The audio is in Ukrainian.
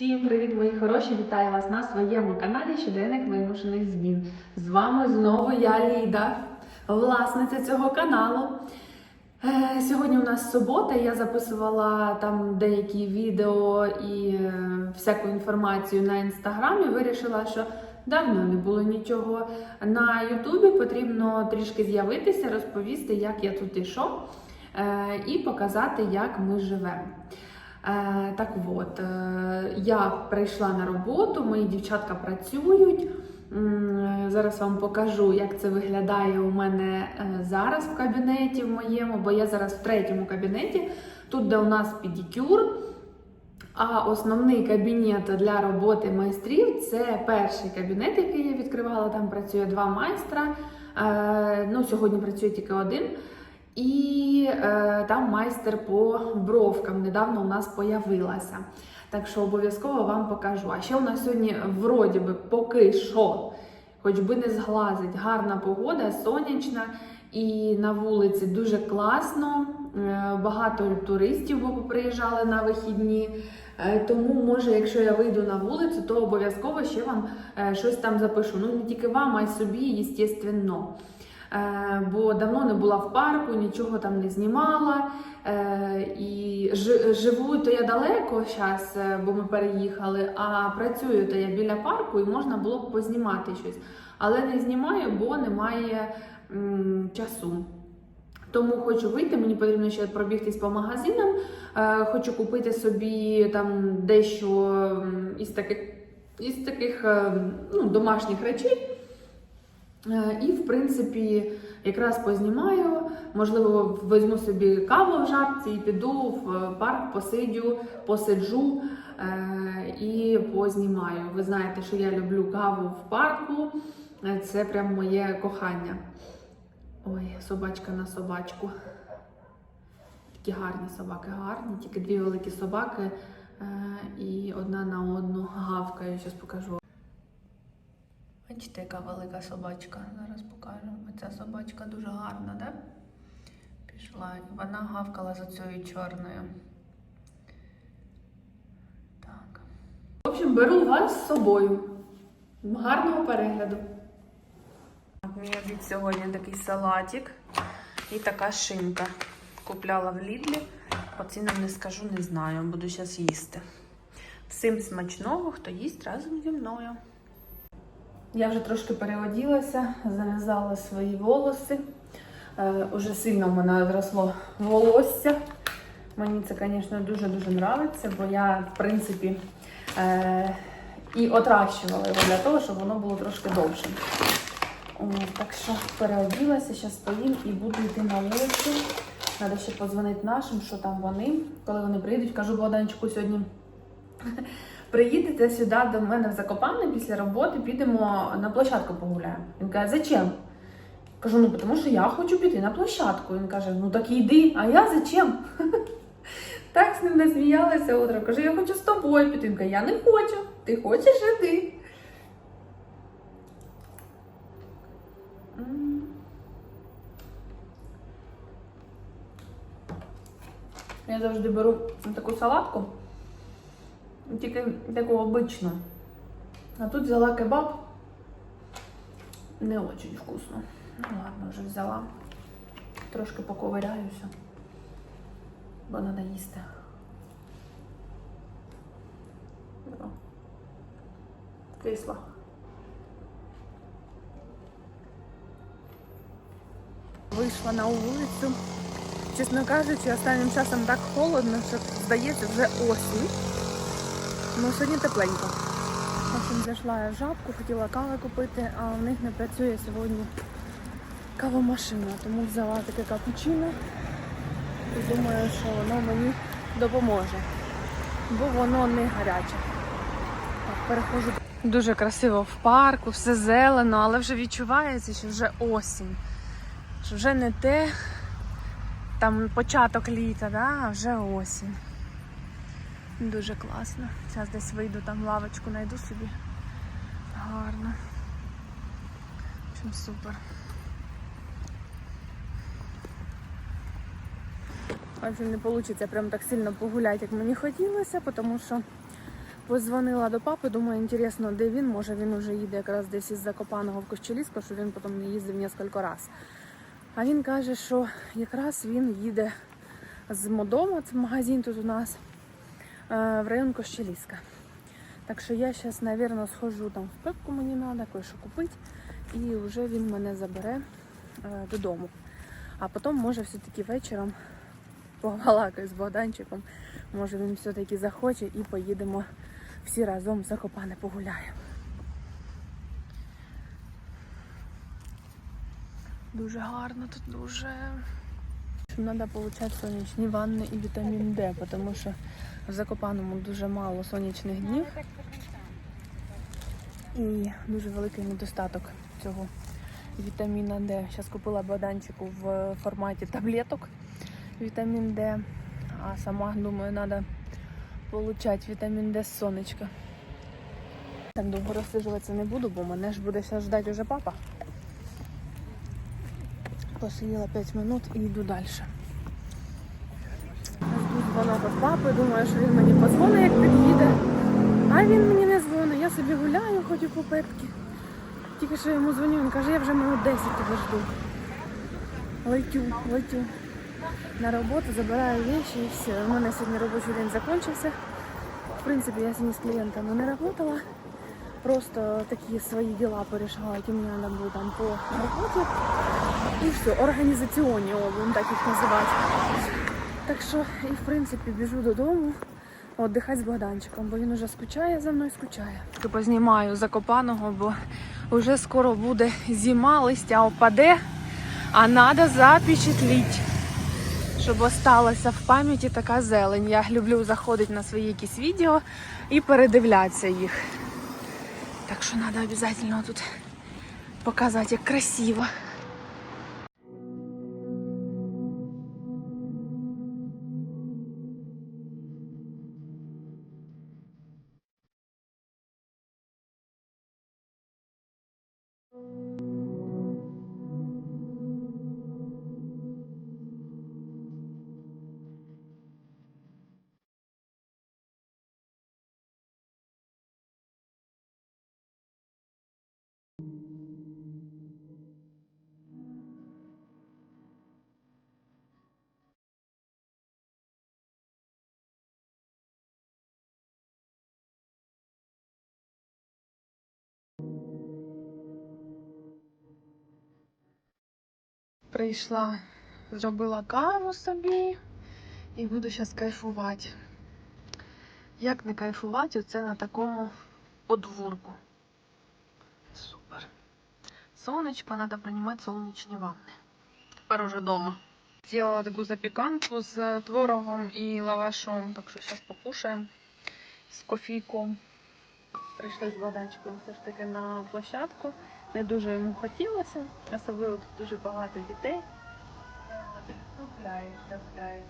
Всім привіт, мої хороші! Вітаю вас на своєму каналі Щоденник вимушених змін. З вами знову я Ліда, власниця цього каналу. Е, Сьогодні у нас субота, я записувала там деякі відео і е, всяку інформацію на інстаграмі. Вирішила, що давно не було нічого на Ютубі. Потрібно трішки з'явитися, розповісти, як я тут і що, е, і показати, як ми живемо. Е, так от, е, я прийшла на роботу, мої дівчатка працюють. Зараз вам покажу, як це виглядає у мене е, зараз в кабінеті в моєму, бо я зараз в третьому кабінеті, тут де у нас педикюр. А основний кабінет для роботи майстрів це перший кабінет, який я відкривала. Там працює два майстра. Ну, сьогодні працює тільки один. І е, там майстер по бровкам недавно у нас появилася. Так що обов'язково вам покажу. А ще у нас сьогодні вроді би поки що, хоч би не зглазить, гарна погода, сонячна, і на вулиці дуже класно. Е, Багато туристів приїжджали на вихідні. Е, Тому, може, якщо я вийду на вулицю, то обов'язково ще вам е, щось там запишу. Ну не тільки вам, а й собі, звісно. Е, Бо давно не була в парку, нічого там не знімала. Е, І живу то я далеко зараз, бо ми переїхали, а працюю то я біля парку і можна було б познімати щось. Але не знімаю, бо немає часу. Тому хочу вийти, мені потрібно ще пробігтись по магазинам. Е, хочу купити собі там дещо із таких, із таких е, ну, домашніх речей. Е, І, в принципі, якраз познімаю, можливо, візьму собі каву в жабці і піду в парк, посидю, посиджу е, і познімаю. Ви знаєте, що я люблю каву в парку, Е, це прям моє кохання. Ой, собачка на собачку. Такі гарні собаки, гарні, тільки дві великі собаки і одна на одну гавкає. Зараз покажу. Бачите, яка велика собачка. Зараз покажемо. Оця собачка дуже гарна, да? Пішла. Вона гавкала за цією чорною. Так. В общем, беру вас з собою. Гарного перегляду. Мій обід сьогодні такий салатик і така шинка. Купляла в Лідлі. По цінам не скажу, не знаю. Буду зараз їсти. Всім смачного, хто їсть разом зі мною. Я вже трошки переоділася, зав'язала свої волоси. Е, уже сильно в мене зросло волосся. Мені це, звісно, дуже-дуже подобається, бо я, в принципі, е, і отращувала його для того, щоб воно було трошки довшим. О, так що переоділася, зараз поїм і буду йти на вулицю. Треба ще подзвонити нашим, що там вони. Коли вони приїдуть, кажу Богданчику сьогодні. Приїдете сюди до мене в Закопане після роботи, підемо на площадку погуляємо. Він каже, зачем? Кажу, ну тому що я хочу піти на площадку. Він каже, ну так йди, а я зачем? Так з ним насміялася утром. Кажу, я хочу з тобою піти. Він каже, я не хочу. Ти хочеш іди. Я завжди беру таку салатку, тільки таку обичну. А тут взяла кебаб. Не очень вкусно. Ну ладно, вже взяла. Трошки поковиряюся, бо треба їсти. Кисла. Вийшла на вулицю. Чесно кажучи, останнім часом так холодно, що здається вже осінь. Ну сьогодні тепленько. Общем, зайшла я в жабку, хотіла кави купити, а в них не працює сьогодні кавомашина, тому взяла таке капучино і думаю, що воно мені допоможе, бо воно не гаряче. Так, переходжу. Дуже красиво в парку, все зелено, але вже відчувається, що вже осінь. Що вже не те, там початок літа, да, а вже осінь. Дуже класно. Зараз десь вийду, там лавочку знайду собі. Гарно. В общем, супер. В общем, не вийде прям так сильно погуляти, як мені хотілося, тому що Позвонила до папи, думаю, інтересно, де він. Може він вже їде якраз десь із Закопаного в Кощелісько, що він потім не їздив кілька разів. А він каже, що якраз він їде з Модома, це магазин тут у нас, в район Кощеліська. Так що я зараз, мабуть, схожу там в пепку, мені треба кое-що купити, і вже він мене забере е, додому. А потім, може, все-таки вечором погалакаю з Богданчиком. Може він все-таки захоче і поїдемо всі разом в Закопане погуляємо. Дуже гарно тут дуже. Треба отримати сонячні ванни і вітамін Д, тому що в Закопаному дуже мало сонячних днів і дуже великий недостаток цього вітаміна Д. Зараз купила Богданчику в форматі таблеток вітамін Д, а сама думаю, треба отримати вітамін Д з сонечка. Так довго розсиджуватися не буду, бо мене ж буде зараз ждати вже папа. Посиділа 5 минут і йду далі. Дзвонок від папи, думаю, що він мені подзвонить, як під'їде. А він мені не дзвонить, я собі гуляю, ходжу по пепки. Тільки що йому дзвоню, він каже, я вже минут 10 тебе жду. Летю, летю. На роботу забираю вещи і все. У мене сьогодні робочий день закінчився. В принципі, я сьогодні з клієнтами не працювала. Просто такі свої діла порішала, які мені треба було там по роботі. І все, організаційні, будемо так їх називати. Так що, і в принципі, біжу додому віддихати з Богданчиком, бо він уже скучає за мною, скучає. Познімаю закопаного, бо вже скоро буде зима, листя опаде, а треба запечатліть, щоб осталася в пам'яті така зелень. Я люблю заходити на свої якісь відео і передивлятися їх. Так що треба обов'язково тут показати, як красиво. Прийшла, зробила каву собі і буду зараз кайфувати. Як не кайфувати, оце на такому подвірку. Сонечко, треба приймати сонячні ванни. Тепер уже вдома. Зробила таку запіканку з творогом і лавашом, так що зараз покушаємо з кофійком. Прийшли з Богданчиком все ж таки на площадку. Не дуже йому хотілося, особливо тут дуже багато дітей. Гуляють, гуляють.